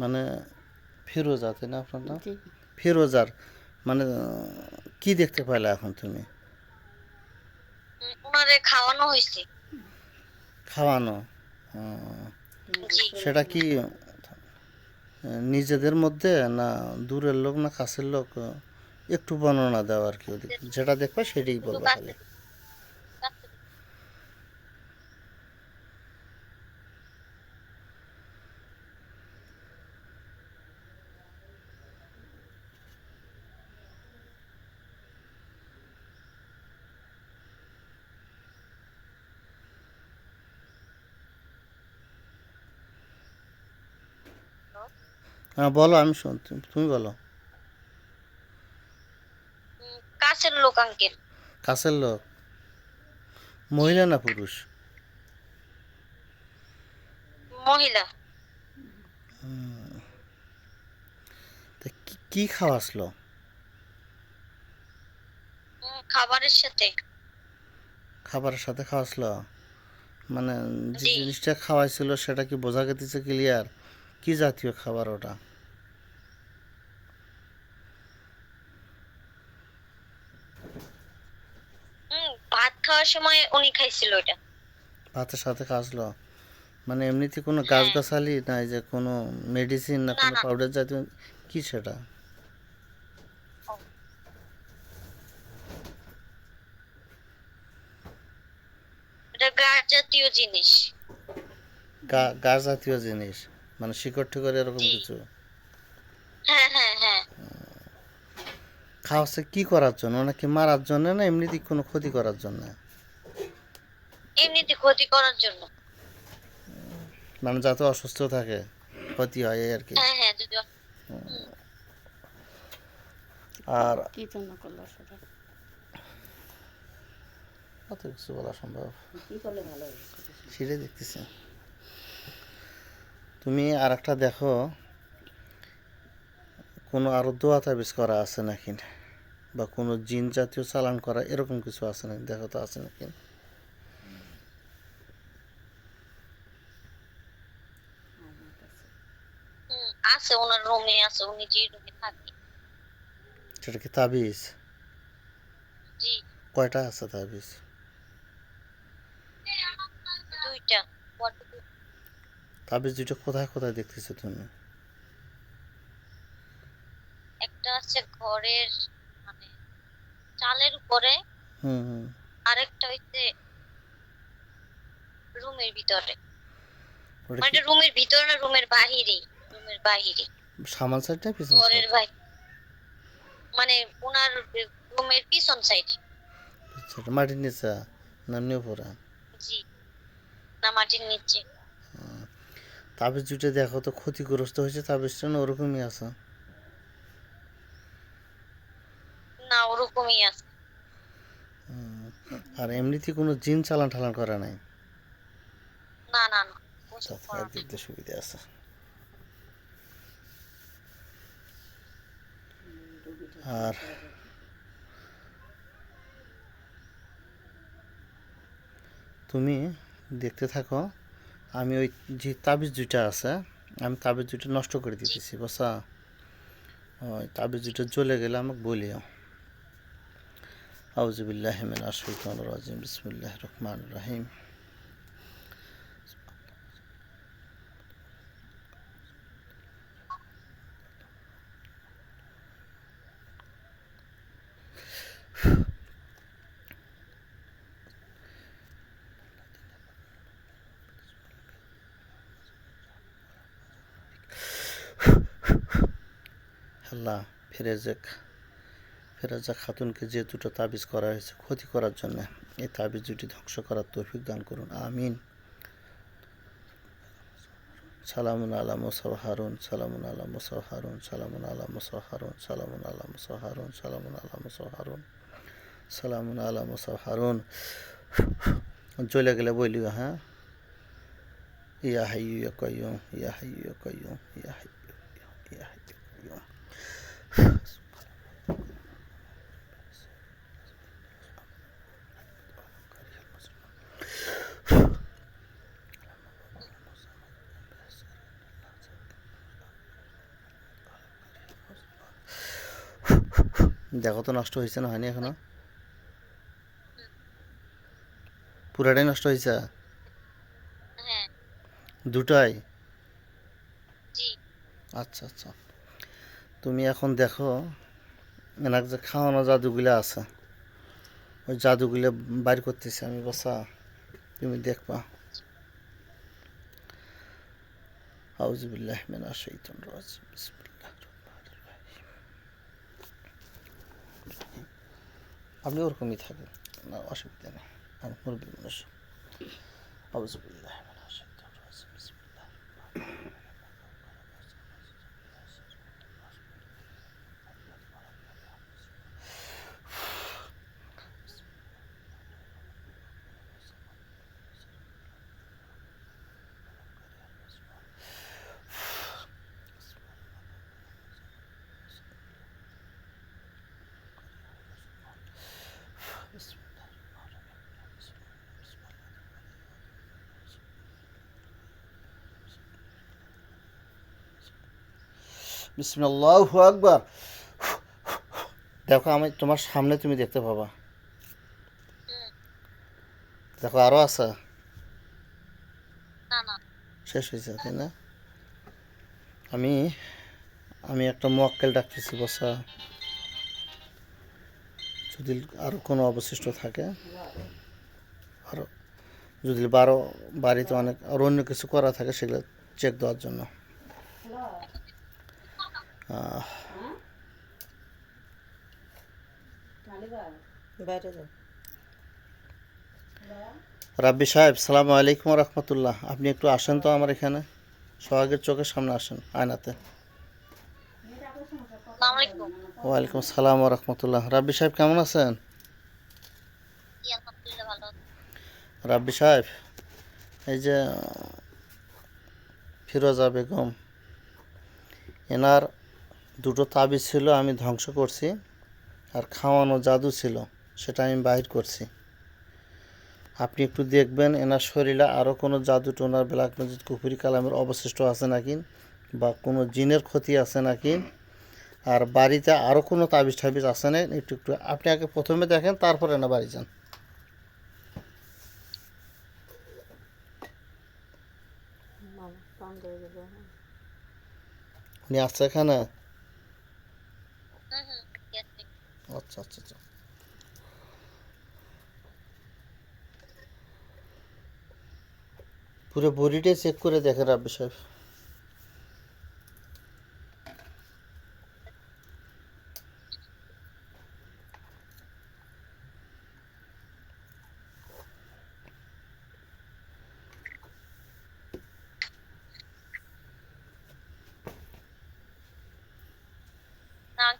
মানে ফিরোজা তাই না আপনার নাম? ফিরোজার মানে কি দেখতে পাইলে এখন তুমি? ওনারে খাওয়ানো হয়েছে খাওয়ানো? সেটা কি নিজেদের মধ্যে না দূরের লোক না কাছের লোক একটু বর্ণনা দেওয়া আর কি ওদিকে? যেটা দেখবে সেটাই বলবে খালি। হ্যাঁ বলো আমি শুন তুমি- বলো। কাছের লোক আঙ্কেল। কাছের লোক? মহিলা না পুরুষ? মহিলা। তা কি- কি খাওয়াসলো? উম, খাবারের সাথে। খাবারের সাথে খাওয়াসলো? মানে যে জি। জিনিসটা খাওয়াইছিল সেটা কি বোঝা গেছে ক্লিয়ার কি জাতীয় খাবার ওটা উম, ভাত খাওয়ার সময় উনি খাইছিল এটা ভাতের সাথে মানে এমনিতে কোনো গাছগাছালি নাই যে কোনো মেডিসিন না হ্যাঁ। কোনো পাউডার জাতীয় কি সেটা? গাছ জাতীয় জিনিস। গাছ জাতীয় জিনিস? মানে শিকড় টিকড় এরকম কিছু? হ্যাঁ হ্যাঁ হ্যাঁ। খাওয়াচ্ছে কি করার জন্য? নাকি মারার জন্য না এমনিতে কোনো ক্ষতি করার জন্য? ক্ষতি করার জন্য। মানে যাতে অসুস্থ থাকে ক্ষতি হয় আর কি। হ্যাঁ হ্যাঁ যদি আর কি জন্য করল সেটা? কত কিছু বলা সম্ভব। কি করলে ভালো হবে সেটাই দেখতেছি। তুমি আর একটা দেখো কোনো আরও দোয়া তাবিজ করা আছে নাকি? বা কোনো জিন জাতীয় চালান করা এরকম কিছু আছে নাকি? দেখো তো আছে নাকি হুম, আছে ওনার রুমে আছে উনি যে রুমে থাকে। সেটা কি তাবিজ? জি। কয়টা আছে তাবিজ? দুইটা। তাবিজ কোথায় কোথায় দেখতেছো তুমি? একটা আছে ঘরের মানে চালের উপরে হুম হুম। আরেকটা হইছে রুমের ভিতরে। মানে রুমের ভিতরে না রুমের বাহিরে রুমের বাহিরে। সামান সাইড না পিছন ঘরের বাহিরে। মানে ওনার রুমের পিছন সাইডে। সেটা মাটির নিচে জি না মাটির নিচে। তাবিজ দুটো দেখো তো ক্ষতিগ্রস্ত হয়েছে তাবিজটা না ওরকমই আছে? না ওরকমই আছে। আর এমনিতে কোনো জিন চালান ঠালান করা নাই? না না না আচ্ছা সুবিধা আছে। আর তুমি দেখতে থাকো, আমি ওই যে তাবিজ দুইটা আছে, আমি তাবিজ দুইটা নষ্ট করে দিতেছি বসা ওই তাবিজ দুটো জ্বলে গেলে আমাকে বলিও। আউজুবিল্লাহ মিন আশফিকান রাজিম বিসমিল্লাহ রহমান রাহিম। আল্লাহ ফিরেজেক ফেরাজা খাতুনকে যে দুটো তাবিজ করা হয়েছে ক্ষতি করার জন্য, এই তাবিজ দুটি ধ্বংস করার তৌফিক দান করুন। আমিন। সালামুন আলা মুসাফ হারুন সালামুন আলা মুসাফ হারুন সালামুন আলা মুসাফ হারুন সালামুন আলা মুসাফ হারুন সালামুন আলা মুসাফ সালামুন আলা মুসাফ চলে গেলে বলিও হ্যাঁ? ইয়া হাইয়ু ইয়া কাইয়ুম ইয়া হাইয়ু ইয়া কাইয়ুম ইয়া হাইয়ু ইয়া হাইয়ু ইয়া দেখো তো নষ্ট হয়েছে না হয়নি এখনও? পুরাটাই নষ্ট হয়েছে? হ্যাঁ। দুটাই? আচ্ছা আচ্ছা। তুমি এখন দেখো এনার যে খাওয়ানো জাদুগুলো আছে, ওই জাদুগুলো বাইর করতেছি। আমি বসা, তুমি দেখবা। আউজুবিল্লাহ বিসমিল্লাহির আপনি ওরকমই থাকেন। অসুবিধা নেই। আমি মুরব্বী মানুষ। আউজুবিল্লাহ বিসমিল্লাহ আকবার। দেখো আমি তোমার সামনে তুমি দেখতে পাবা। দেখো আরও আছে। শেষ হয়েছে তাই না? আমি আমি একটা মোয়াক্কেল ডাকতেছি বসা। যদি আরও কোনো অবশিষ্ট থাকে আরও যদি বারো বাড়িতে অনেক আর অন্য কিছু করা থাকে সেগুলো চেক দেওয়ার জন্য। রাব্বি সাহেব সালাম আলাইকুম রহমতুল্লাহ। আপনি একটু আসেন তো আমার এখানে। সোহাগের চোখের সামনে আসেন আয়নাতে। ওয়ালাইকুম সালাম রহমতুল্লাহ। রাব্বি সাহেব কেমন আছেন। রাব্বি সাহেব এই যে ফিরোজা বেগম এনার দুটো তাবিজ ছিল আমি ধ্বংস করছি। আর খাওয়ানো জাদু ছিল সেটা আমি বাহির করছি। আপনি একটু দেখবেন এনার শরীরে আরও কোনো জাদু টোনার ব্ল্যাক ম্যাজিক কুফুরি কালামের অবশিষ্ট আছে নাকি? বা কোনো জিনের ক্ষতি আছে নাকি? আর বাড়িতে আরও কোনো তাবিজ টাবিজ আছে না? একটু একটু আপনি আগে প্রথমে দেখেন তারপরে না বাড়ি যান। উনি আসছে এখানে হুম হুম ঠিক আছে। আচ্ছা আচ্ছা আচ্ছা। পুরো বডিটাই চেক করে দেখেন রাব্বি সাহেব।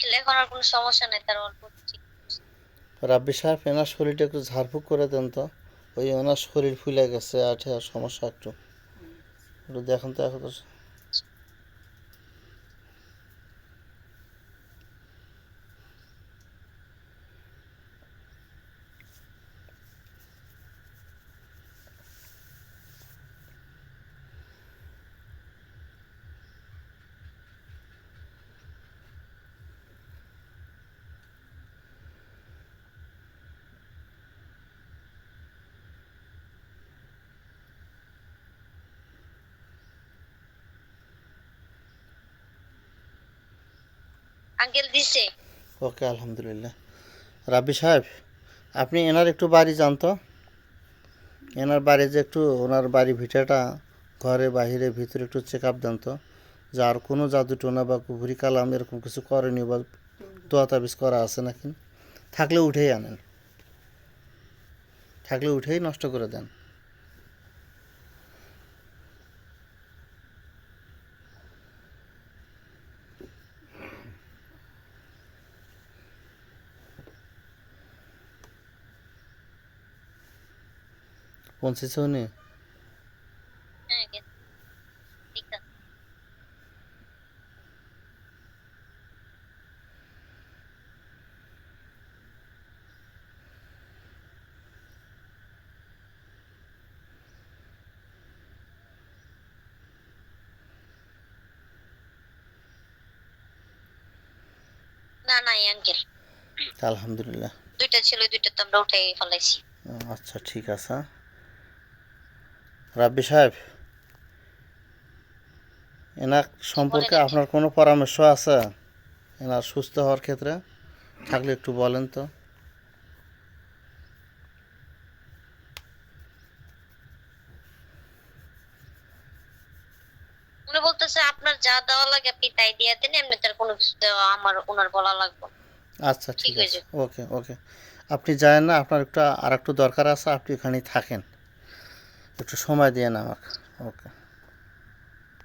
এখন আর কোনো সমস্যা নেই তার অল্প রাব্বি সাহেব এনার শরীরটা একটু ঝাড়ফুঁক করে দেন তো। ওই ওনার শরীর ফুলে গেছে আঠে সমস্যা একটু। একটু দেখেন তো এখন তো আঙ্কেল দিছে। ওকে, আলহামদুলিল্লাহ। রাব্বি সাহেব, আপনি এনার একটু বাড়ি যান তো এনার বাড়ি যে একটু, ওনার বাড়ি ভিটাটা ঘরে বাহিরে, ভিতরে একটু চেক আপ দেন তো যে আর কোনো জাদু টোনা বা কুহুরি কালাম এরকম কিছু করেনি বা দোয়া তাবিজ করা আছে নাকি? থাকলে উঠেই আনেন। থাকলে উঠেই নষ্ট করে দেন। পৌঁছেছে উনি হ্যাঁ গেছে। ঠিক আছে না নাই আঙ্কেল আলহামদুলিল্লাহ দুইটা ছিল ওই দুইটা তো আমরা উঠাই ফেলাইছি। ও, আচ্ছা ঠিক আছে। রাব্বি সাহেব এনার সম্পর্কে আপনার কোনো পরামর্শ আছে? এনার সুস্থ হওয়ার ক্ষেত্রে থাকলে একটু বলেন তো। উনি বলতেছে আপনার যা দেওয়া লাগে আপনি তাই দিয়ে দেন এমনি তার কোনো কিছু দেওয়া আমার ওনার বলা লাগবে। আচ্ছা ঠিক আছে। ওকে ওকে। আপনি যায় না আপনার একটা আর একটু দরকার আছে আপনি এখানেই থাকেন। একটু সময় দিয়ে আমাকে। ওকে